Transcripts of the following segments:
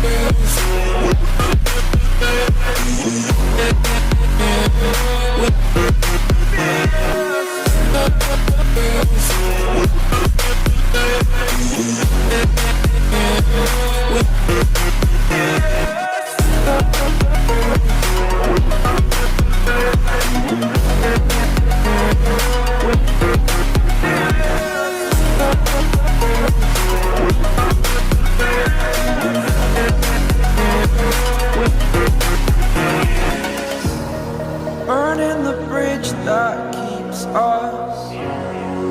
Burning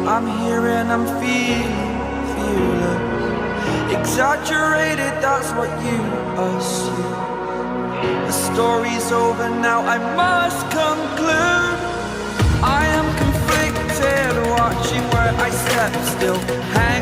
I'm here and I'm feeling fearless. Exaggerated, that's what you assume. The story's over now, I must conclude. I am conflicted, watching where I step still, hang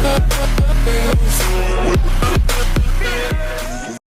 Yeah.